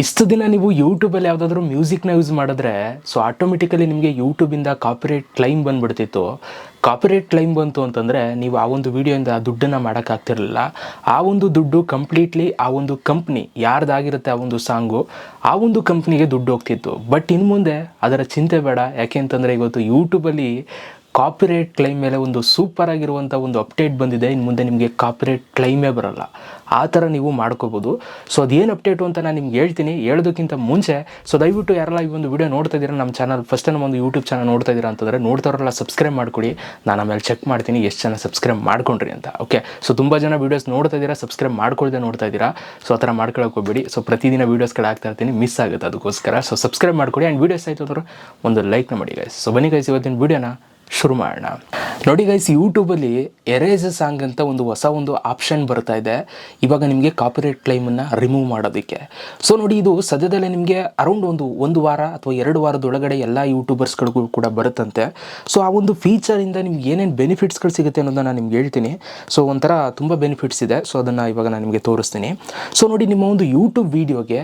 ಇಷ್ಟು ದಿನ ನೀವು ಯೂಟ್ಯೂಬಲ್ಲಿ ಯಾವುದಾದ್ರೂ ಮ್ಯೂಸಿಕ್ನ ಯೂಸ್ ಮಾಡಿದ್ರೆ ಸೊ ಆಟೋಮೆಟಿಕಲಿ ನಿಮಗೆ ಯೂಟ್ಯೂಬಿಂದ ಕಾಪಿರೇಟ್ ಕ್ಲೈಮ್ ಬಂದ್ಬಿಡ್ತಿತ್ತು. ಕಾಪಿರೇಟ್ ಕ್ಲೈಮ್ ಬಂತು ಅಂತಂದರೆ ನೀವು ಆ ಒಂದು ವಿಡಿಯೋಯಿಂದ ದುಡ್ಡನ್ನು ಮಾಡೋಕ್ಕಾಗ್ತಿರಲಿಲ್ಲ ಆ ಒಂದು ದುಡ್ಡು ಕಂಪ್ಲೀಟ್ಲಿ ಆ ಒಂದು ಕಂಪ್ನಿ ಯಾರ್ದಾಗಿರುತ್ತೆ ಆ ಒಂದು ಸಾಂಗು ಆ ಒಂದು ಕಂಪ್ನಿಗೆ ದುಡ್ಡು ಹೋಗ್ತಿತ್ತು. ಬಟ್ ಇನ್ನು ಮುಂದೆ ಅದರ ಚಿಂತೆ ಬೇಡ. ಯಾಕೆ ಅಂತಂದರೆ ಇವತ್ತು ಯೂಟ್ಯೂಬಲ್ಲಿ ಕಾಪಿರೇಟ್ ಕ್ಲೈಮ್ ಮೇಲೆ ಒಂದು ಸೂಪರ್ ಆಗಿರುವಂಥ ಒಂದು ಅಪ್ಡೇಟ್ ಬಂದಿದೆ. ಇನ್ನು ಮುಂದೆ ನಿಮಗೆ ಕಾಪಿರೇಟ್ ಕ್ಲೈಮೇ ಬರಲ್ಲ. ಆ ಥರ ನೀವು ಮಾಡ್ಕೋಬೋದು. ಸೊ ಅದೇನು ಅಪ್ಡೇಟು ಅಂತ ನಾನು ನಿಮ್ಗೆ ಹೇಳ್ತೀನಿ. ಹೇಳೋದಕ್ಕಿಂತ ಮುಂಚೆ ಸೊ ದಯವಿಟ್ಟು ಯಾರೆಲ್ಲ ಈ ಒಂದು ವಿಡಿಯೋ ನೋಡ್ತಾ ಇದ್ದೀರಾ, ನಮ್ಮ ಚಾನಲ್ ಫಸ್ಟ್ ನಮ್ಮ ಒಂದು ಯೂಟ್ಯೂಬ್ ಚಾನಲ್ ನೋಡ್ತಾ ಇದ್ದೀರಾ ಅಂತಂದರೆ ನೋಡ್ತಾರಲ್ಲ ಸಬ್ಸ್ಕ್ರೈಬ್ ಮಾಡ್ಕೊಡಿ. ನಾನು ಆಮೇಲೆ ಚೆಕ್ ಮಾಡ್ತೀನಿ ಎಷ್ಟು ಜನ ಸಬ್ಸ್ಕ್ರೈಬ್ ಮಾಡ್ಕೊಂಡ್ರಿ ಅಂತ. ಓಕೆ ಸೊ ತುಂಬ ಜನ ವೀಡಿಯೋಸ್ ನೋಡ್ತಾ ಇದ್ದೀರಾ ಸಬ್ಸ್ಕ್ರೈಬ್ ಮಾಡ್ಕೊಳ್ದೆ ನೋಡ್ತಾ ಇದ್ದೀರಾ. ಸೊ ಆ ಥರ ಮಾಡ್ಕೊಳಕ್ಕೆ ಹೋಗ್ಬೇಡಿ. ಸೊ ಪ್ರತಿದಿನ ವೀಡಿಯೋಸ್ಗಳು ಆಗ್ತಾ ಇರ್ತೀನಿ. ಮಿಸ್ ಆಗುತ್ತೆ ಅದಕ್ಕೋಸ್ಕರ. ಸೊ ಸಬ್ಸ್ಕ್ರೈಬ್ ಮಾಡ್ಕೊಡಿ. ಆ್ಯಂಡ್ ವೀಡಿಯೋಸ್ ಆಯಿತು ಅಂದ್ರೆ ಒಂದು ಲೈಕ್ನ ಮಾಡಿ ಗೈಸ್ ಸೊ ಬನ್ನಿ ಗೈಸ್ ಇವತ್ತಿನ ವೀಡಿಯೋನ ಶುರು ಮಾಡೋಣ. ನೋಡಿ ಗೈಸ್ ಯೂಟ್ಯೂಬಲ್ಲಿ ಎರೇಸ್ ಸಾಂಗ್ ಅಂತ ಒಂದು ಹೊಸ ಒಂದು ಆಪ್ಷನ್ ಬರ್ತಾ ಇದೆ. ಇವಾಗ ನಿಮಗೆ ಕಾಪಿರೇಟ್ ಕ್ಲೈಮನ್ನು ರಿಮೂವ್ ಮಾಡೋದಕ್ಕೆ. ಸೊ ನೋಡಿ ಇದು ಸದ್ಯದಲ್ಲೇ ನಿಮಗೆ ಅರೌಂಡ್ ಒಂದು ಒಂದು ವಾರ ಅಥವಾ ಎರಡು ವಾರದೊಳಗಡೆ ಎಲ್ಲ ಯೂಟ್ಯೂಬರ್ಸ್ಗಳಿಗೂ ಕೂಡ ಬರುತ್ತಂತೆ. ಸೊ ಆ ಒಂದು ಫೀಚರಿಂದ ನಿಮ್ಗೆ ಏನೇನು ಬೆನಿಫಿಟ್ಸ್ಗಳು ಸಿಗುತ್ತೆ ಅನ್ನೋದನ್ನು ನಾನು ನಿಮ್ಗೆ ಹೇಳ್ತೀನಿ. ಸೊ ಒಂಥರ ತುಂಬ ಬೆನಿಫಿಟ್ಸ್ ಇದೆ. ಸೊ ಅದನ್ನು ಇವಾಗ ನಾನು ನಿಮಗೆ ತೋರಿಸ್ತೀನಿ. ಸೊ ನೋಡಿ ನಿಮ್ಮ ಒಂದು ಯೂಟ್ಯೂಬ್ ವೀಡಿಯೋಗೆ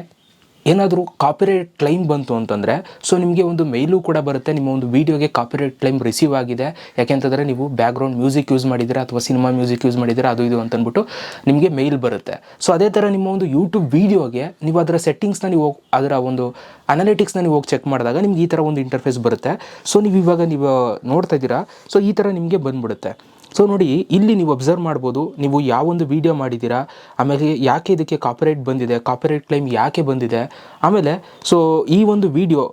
ಏನಾದರೂ ಕಾಪಿರೈಟ್ ಕ್ಲೈಮ್ ಬಂತು ಅಂತಂದರೆ ಸೊ ನಿಮಗೆ ಒಂದು ಮೇಲೂ ಕೂಡ ಬರುತ್ತೆ, ನಿಮ್ಮ ಒಂದು ವೀಡಿಯೋಗೆ ಕಾಪಿರೈಟ್ ಕ್ಲೈಮ್ ರಿಸೀವ್ ಆಗಿದೆ. ಯಾಕೆಂತಂದರೆ ನೀವು ಬ್ಯಾಕ್ಗ್ರೌಂಡ್ ಮ್ಯೂಸಿಕ್ ಯೂಸ್ ಮಾಡಿದರೆ ಅಥವಾ ಸಿನಿಮಾ ಮ್ಯೂಸಿಕ್ ಯೂಸ್ ಮಾಡಿದರೆ ಅದು ಇದು ಅಂತಂದ್ಬಿಟ್ಟು ನಿಮಗೆ ಮೇಲ್ ಬರುತ್ತೆ. ಸೊ ಅದೇ ಥರ ನಿಮ್ಮ ಒಂದು ಯೂಟ್ಯೂಬ್ ವೀಡಿಯೋಗೆ ನೀವು ಅದರ ಸೆಟ್ಟಿಂಗ್ಸ್ನ ನೀವು ಹೋಗ್- ಅದರ ಒಂದು ಅನಾಲಿಟಿಕ್ಸ್ನ ನೀವು ಹೋಗಿ ಚೆಕ್ ಮಾಡಿದಾಗ ನಿಮ್ಗೆ ಈ ಥರ ಒಂದು ಇಂಟರ್ಫೇಸ್ ಬರುತ್ತೆ. ಸೊ ನೀವು ಇವಾಗ ನೀವು ನೋಡ್ತಾ ಇದ್ದೀರಾ ಸೊ ಈ ಥರ ನಿಮಗೆ ಬಂದ್ಬಿಡುತ್ತೆ. ಸೊ ನೋಡಿ, ಇಲ್ಲಿ ನೀವು ಅಬ್ಸರ್ವ್ ಮಾಡ್ಬೋದು, ನೀವು ಯಾವೊಂದು ವಿಡಿಯೋ ಮಾಡಿದ್ದೀರಾ, ಆಮೇಲೆ ಯಾಕೆ ಇದಕ್ಕೆ ಕಾಪರೇಟ್ ಬಂದಿದೆ ಕಾಪರೇಟ್ ಕ್ಲೈಮ್ ಯಾಕೆ ಬಂದಿದೆ, ಆಮೇಲೆ ಸೊ ಈ ಒಂದು ವಿಡಿಯೋ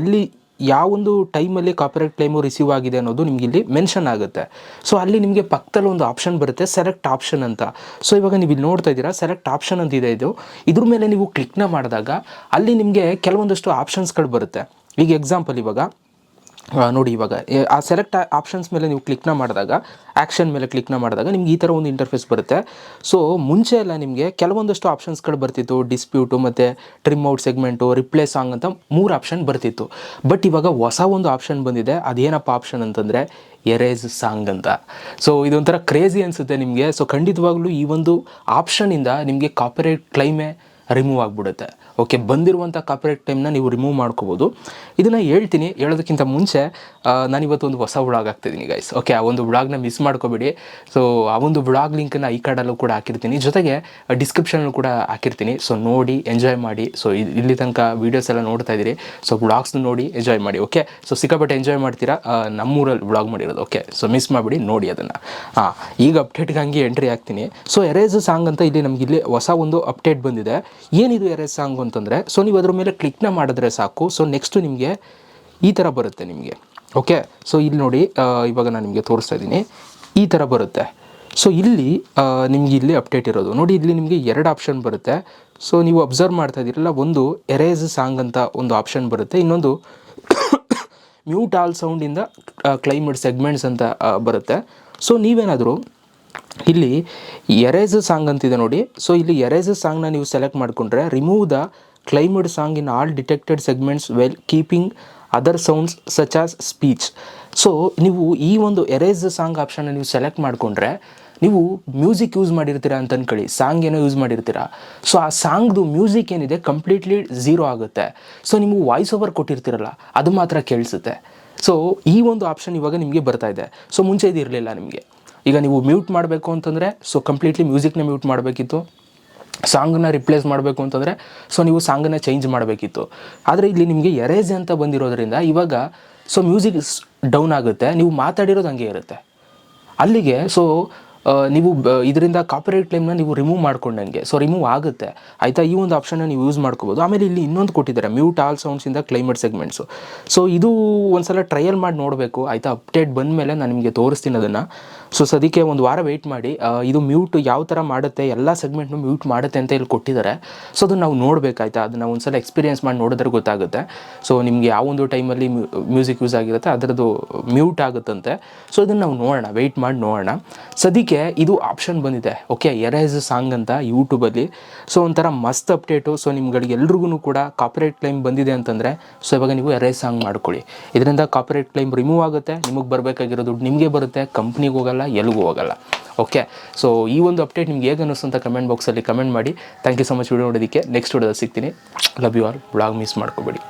ಎಲ್ಲಿ ಯಾವೊಂದು ಟೈಮಲ್ಲಿ ಕಾಪರೇಟ್ ಕ್ಲೈಮು ರಿಸೀವ್ ಆಗಿದೆ ಅನ್ನೋದು ನಿಮ್ಗೆ ಇಲ್ಲಿ ಮೆನ್ಷನ್ ಆಗುತ್ತೆ. ಸೊ ಅಲ್ಲಿ ನಿಮಗೆ ಪಕ್ಕದಲ್ಲಿ ಒಂದು ಆಪ್ಷನ್ ಬರುತ್ತೆ ಸೆಲೆಕ್ಟ್ ಆಪ್ಷನ್ ಅಂತ. ಸೊ ಇವಾಗ ನೀವು ಇಲ್ಲಿ ನೋಡ್ತಾ ಇದ್ದೀರಾ ಸೆಲೆಕ್ಟ್ ಆಪ್ಷನ್ ಅಂತ ಇದೆ ಇದು. ಇದ್ರ ಮೇಲೆ ನೀವು ಕ್ಲಿಕ್ನ ಮಾಡಿದಾಗ, ಅಲ್ಲಿ ನಿಮಗೆ ಕೆಲವೊಂದಷ್ಟು ಆಪ್ಷನ್ಸ್ಗಳು ಬರುತ್ತೆ. ಈಗ ಎಕ್ಸಾಂಪಲ್ ಇವಾಗ ನೋಡಿ ಇವಾಗ ಆ ಸೆಲೆಕ್ಟ್ ಆಪ್ಷನ್ಸ್ ಮೇಲೆ ನೀವು ಕ್ಲಿಕ್ನ ಮಾಡಿದಾಗ ಆ್ಯಕ್ಷನ್ ಮೇಲೆ ಕ್ಲಿಕ್ನ ಮಾಡಿದಾಗ ನಿಮ್ಗೆ ಈ ಥರ ಒಂದು ಇಂಟರ್ಫೇಸ್ ಬರುತ್ತೆ. ಸೊ ಮುಂಚೆ ಎಲ್ಲ ನಿಮಗೆ ಕೆಲವೊಂದಷ್ಟು ಆಪ್ಷನ್ಸ್ಗಳು ಬರ್ತಿತ್ತು ಡಿಸ್ಪ್ಯೂಟು ಮತ್ತು trim out segment replay song ಅಂತ ಮೂರು ಆಪ್ಷನ್ ಬರ್ತಿತ್ತು. ಬಟ್ ಇವಾಗ ಹೊಸ ಒಂದು ಆಪ್ಷನ್ ಬಂದಿದೆ, ಅದೇನಪ್ಪ ಆಪ್ಷನ್ ಅಂತಂದರೆ ಎರೇಜ್ ಸಾಂಗ್ ಅಂತ. ಸೊ ಇದೊಂಥರ ಕ್ರೇಜಿ ಅನಿಸುತ್ತೆ ನಿಮಗೆ. ಸೊ ಖಂಡಿತವಾಗ್ಲೂ ಈ ಒಂದು ಆಪ್ಷನಿಂದ ನಿಮಗೆ ಕಾಪರೇಟ್ ಕ್ಲೈಮೇ ರಿಮೂವ್ ಆಗಿಬಿಡುತ್ತೆ. ಓಕೆ ಬಂದಿರುವಂಥ ಕಾಪಿರೈಟ್ ಟೈಮ್ನ ನೀವು ರಿಮೂವ್ ಮಾಡ್ಕೋಬೋದು. ಇದನ್ನು ಹೇಳ್ತೀನಿ, ಹೇಳೋದಕ್ಕಿಂತ ಮುಂಚೆ ನಾನಿವತ್ತು ಒಂದು ಹೊಸ ವ್ಲಾಗ್ ಹಾಕ್ತಿದ್ದೀನಿ ಗೈಸ್ ಓಕೆ ಆ ಒಂದು ವ್ಲಾಗ್ನ ಮಿಸ್ ಮಾಡ್ಕೋಬೇಡಿ. ಸೊ ಆ ಒಂದು ವ್ಲಾಗ್ ಲಿಂಕನ್ನು ಈ ಕಾರ್ಡಲ್ಲೂ ಕೂಡ ಹಾಕಿರ್ತೀನಿ. ಜೊತೆಗೆ ಡಿಸ್ಕ್ರಿಪ್ಷನಲ್ಲೂ ಕೂಡ ಹಾಕಿರ್ತೀನಿ. ಸೊ ನೋಡಿ ಎಂಜಾಯ್ ಮಾಡಿ. ಸೊ ಇಲ್ಲಿ ತನಕ ವೀಡಿಯೋಸ್ ಎಲ್ಲ ನೋಡ್ತಾ ಇದ್ದೀರಿ. ಸೊ ವ್ಲಾಗ್ಸ್ನ ನೋಡಿ ಎಂಜಾಯ್ ಮಾಡಿ. ಓಕೆ ಸೊ ಸಿಕ್ಕಾಪಟ್ಟೆ ಎಂಜಾಯ್ ಮಾಡ್ತೀರಾ? ನಮ್ಮೂರಲ್ಲಿ ಬ್ಲಾಗ್ ಮಾಡಿರೋದು. ಓಕೆ ಸೊ ಮಿಸ್ ಮಾಡಿಬಿಡಿ, ನೋಡಿ ಅದನ್ನು. ಹಾಂ ಈಗ ಅಪ್ಡೇಟ್ಗೆ ಹಂಗೆ ಎಂಟ್ರಿ ಆಗ್ತೀನಿ ಸೊ ಎರೇಸ್ ಸಾಂಗ್ ಅಂತ ಇಲ್ಲಿ ನಮಗಿಲ್ಲಿ ಹೊಸ ಒಂದು ಅಪ್ಡೇಟ್ ಬಂದಿದೆ. ಏನಿದು ಎರೇಸ್ ಸಾಂಗ್ ಅಂತಂದರೆ ಸೊ ನೀವು ಅದ್ರ ಮೇಲೆ ಕ್ಲಿಕ್ನ ಮಾಡಿದ್ರೆ ಸಾಕು. ಸೊ ನೆಕ್ಸ್ಟು ನಿಮಗೆ ಈ ಥರ ಬರುತ್ತೆ ನಿಮಗೆ. ಓಕೆ ಸೊ ಇಲ್ಲಿ ನೋಡಿ ಇವಾಗ ನಾನು ನಿಮಗೆ ತೋರಿಸ್ತಾ ಇದ್ದೀನಿ. ಈ ಥರ ಬರುತ್ತೆ. ಸೊ ಇಲ್ಲಿ ನಿಮಗೆ ಇಲ್ಲಿ ಅಪ್ಡೇಟ್ ಇರೋದು. ನೋಡಿ, ಇಲ್ಲಿ ನಿಮಗೆ ಎರಡು ಆಪ್ಷನ್ ಬರುತ್ತೆ. ಸೊ ನೀವು ಅಬ್ಸರ್ವ್ ಮಾಡ್ತಾ ಇದ್ದೀರಲ್ಲ, ಒಂದು ಎರೇಸ್ ಸಾಂಗ್ ಅಂತ ಒಂದು ಆಪ್ಷನ್ ಬರುತ್ತೆ. ಇನ್ನೊಂದು ಮ್ಯೂಟ್ ಆಲ್ ಸೌಂಡಿಂದ ಕ್ಲೈಮೇಟ್ ಸೆಗ್ಮೆಂಟ್ಸ್ ಅಂತ ಬರುತ್ತೆ. ಸೊ ನೀವೇನಾದರೂ ಇಲ್ಲಿ ಎರೇಸ್ ಸಾಂಗ್ ಅಂತಿದೆ ನೋಡಿ. ಸೊ ಇಲ್ಲಿ ಎರೇಸ್ ಸಾಂಗ್ನ ನೀವು ಸೆಲೆಕ್ಟ್ ಮಾಡಿಕೊಂಡ್ರೆ remove the claimed song in all detected segments while keeping other sounds such as speech so ನೀವು ಈ ಒಂದು ಎರೇಸ್ ಸಾಂಗ್ ಆಪ್ಷನ್ನ ನೀವು ಸೆಲೆಕ್ಟ್ ಮಾಡಿಕೊಂಡ್ರೆ ನೀವು ಮ್ಯೂಸಿಕ್ ಯೂಸ್ ಮಾಡಿರ್ತೀರಾ ಅಂತ ಅನ್ಕೊಳ್ಳಿ. ಸಾಂಗ್ ಏನೋ ಯೂಸ್ ಮಾಡಿರ್ತೀರಾ. ಸೊ ಆ ಸಾಂಗ್ದು ಮ್ಯೂಸಿಕ್ ಏನಿದೆ ಕಂಪ್ಲೀಟ್ಲಿ ಝೀರೋ ಆಗುತ್ತೆ. ಸೊ ನಿಮಗೆ ವಾಯ್ಸ್ ಓವರ್ ಕೊಟ್ಟಿರ್ತೀರಲ್ಲ, ಅದು ಮಾತ್ರ ಕೇಳಿಸುತ್ತೆ. ಸೊ ಈ ಒಂದು ಆಪ್ಷನ್ ಇವಾಗ ನಿಮಗೆ ಬರ್ತಾ ಇದೆ. ಸೊ ಮುಂಚೆ ಇದು ಇರಲಿಲ್ಲ ನಿಮಗೆ. ಈಗ ನೀವು ಮ್ಯೂಟ್ ಮಾಡಬೇಕು ಅಂತಂದರೆ ಸೊ ಕಂಪ್ಲೀಟ್ಲಿ ಮ್ಯೂಸಿಕ್ನ ಮ್ಯೂಟ್ ಮಾಡಬೇಕಿತ್ತು. ಸಾಂಗನ್ನ ರಿಪ್ಲೇಸ್ ಮಾಡಬೇಕು ಅಂತಂದರೆ ಸೊ ನೀವು ಸಾಂಗನ್ನ ಚೇಂಜ್ ಮಾಡಬೇಕಿತ್ತು. ಆದರೆ ಇಲ್ಲಿ ನಿಮಗೆ ಎರೇಜ್ ಅಂತ ಬಂದಿರೋದ್ರಿಂದ ಇವಾಗ ಸೊ ಮ್ಯೂಸಿಕ್ ಡೌನ್ ಆಗುತ್ತೆ, ನೀವು ಮಾತಾಡಿರೋದು ಹಂಗೆ ಇರುತ್ತೆ. ಅಲ್ಲಿಗೆ ಸೊ ನೀವು ಇದರಿಂದ ಕಾಪಿರೈಟ್ ಕ್ಲೈಮ್ನ ನೀವು ರಿಮೂವ್ ಮಾಡ್ಕೊಂಡಂಗೆ. ಸೊ ರಿಮೂವ್ ಆಗುತ್ತೆ. ಆಯಿತಾ? ಈ ಒಂದು ಆಪ್ಷನ್ನ ನೀವು ಯೂಸ್ ಮಾಡ್ಕೋಬೋದು. ಆಮೇಲೆ ಇಲ್ಲಿ ಇನ್ನೊಂದು ಕೊಟ್ಟಿದ್ದಾರೆ ಮ್ಯೂಟ್ ಆಲ್ ಸೌಂಡ್ಸಿಂದ ಕ್ಲೈಮೇಟ್ ಸೆಗ್ಮೆಂಟ್ಸು ಸೊ ಇದು ಒಂದ್ಸಲ ಟ್ರಯಲ್ ಮಾಡಿ ನೋಡಬೇಕು. ಆಯಿತಾ? ಅಪ್ಡೇಟ್ ಬಂದ ಮೇಲೆ ನಾನು ನಿಮಗೆ ತೋರಿಸ್ತೀನಿ ಅದನ್ನು. ಸೊ ಸದ್ಯಕ್ಕೆ ಒಂದು ವಾರ ವೆಯ್ಟ್ ಮಾಡಿ. ಇದು ಮ್ಯೂಟ್ ಯಾವ ಥರ ಮಾಡುತ್ತೆ, ಎಲ್ಲ ಸೆಗ್ಮೆಂಟ್ನು ಮ್ಯೂಟ್ ಮಾಡುತ್ತೆ ಅಂತ ಇಲ್ಲಿ ಕೊಟ್ಟಿದ್ದಾರೆ. ಸೊ ಅದನ್ನು ನಾವು ನೋಡಬೇಕಾಯ್ತಾ ಅದನ್ನು ಒಂದ್ಸಲ ಎಕ್ಸ್ಪೀರಿಯನ್ಸ್ ಮಾಡಿ ನೋಡಿದ್ರೆ ಗೊತ್ತಾಗುತ್ತೆ. ಸೊ ನಿಮಗೆ ಯಾವ ಒಂದು ಟೈಮಲ್ಲಿ ಮ್ಯೂಸಿಕ್ ಯೂಸ್ ಆಗಿರುತ್ತೆ, ಅದರದ್ದು ಮ್ಯೂಟ್ ಆಗುತ್ತಂತೆ. ಸೊ ಇದನ್ನು ನಾವು ನೋಡೋಣ ವೆಯ್ಟ್ ಮಾಡಿ ನೋಡೋಣ. ಸದ್ಯಕ್ಕೆ ನಿಮಗೆ ಇದು ಆಪ್ಷನ್ ಬಂದಿದೆ ಓಕೆ ಎರೇಸ್ ಸಾಂಗ್ ಅಂತ ಯೂಟ್ಯೂಬಲ್ಲಿ ಸೊ ಒಂಥರ ಮಸ್ತ್ ಅಪ್ಡೇಟು ಸೊ ನಿಮ್ಗಳಿಗೆ ಎಲ್ರಿಗೂ ಕೂಡ ಕಾಪಿರೈಟ್ ಕ್ಲೈಮ್ ಬಂದಿದೆ ಅಂತಂದರೆ ಸೊ ಇವಾಗ ನೀವು ಎರೇಸ್ ಸಾಂಗ್ ಮಾಡ್ಕೊಳ್ಳಿ. ಇದರಿಂದ ಕಾಪಿರೈಟ್ ಕ್ಲೈಮ್ ರಿಮೂವ್ ಆಗುತ್ತೆ, ನಿಮಗೆ ಬರಬೇಕಾಗಿರೋ ದುಡ್ಡು ನಿಮಗೆ ಬರುತ್ತೆ ಕಂಪ್ನಿಗೆ ಹೋಗಲ್ಲ ಎಲ್ಲಿಗೂ ಹೋಗಲ್ಲ ಓಕೆ ಸೊ ಈ ಒಂದು ಅಪ್ಡೇಟ್ ನಿಮ್ಗೆ ಹೇಗೆ ಅನ್ನಿಸ್ತು ಅಂತ ಕಮೆಂಟ್ ಬಾಕ್ಸಲ್ಲಿ ಕಮೆಂಟ್ ಮಾಡಿ. Thank you so much video ನೋಡೋದಕ್ಕೆ ನೆಕ್ಸ್ಟ್ ವಿಡಿಯೋದಲ್ಲಿ ಸಿಗ್ತೀನಿ. Love you all blog miss ಮಾಡ್ಕೋಬೇಡಿ.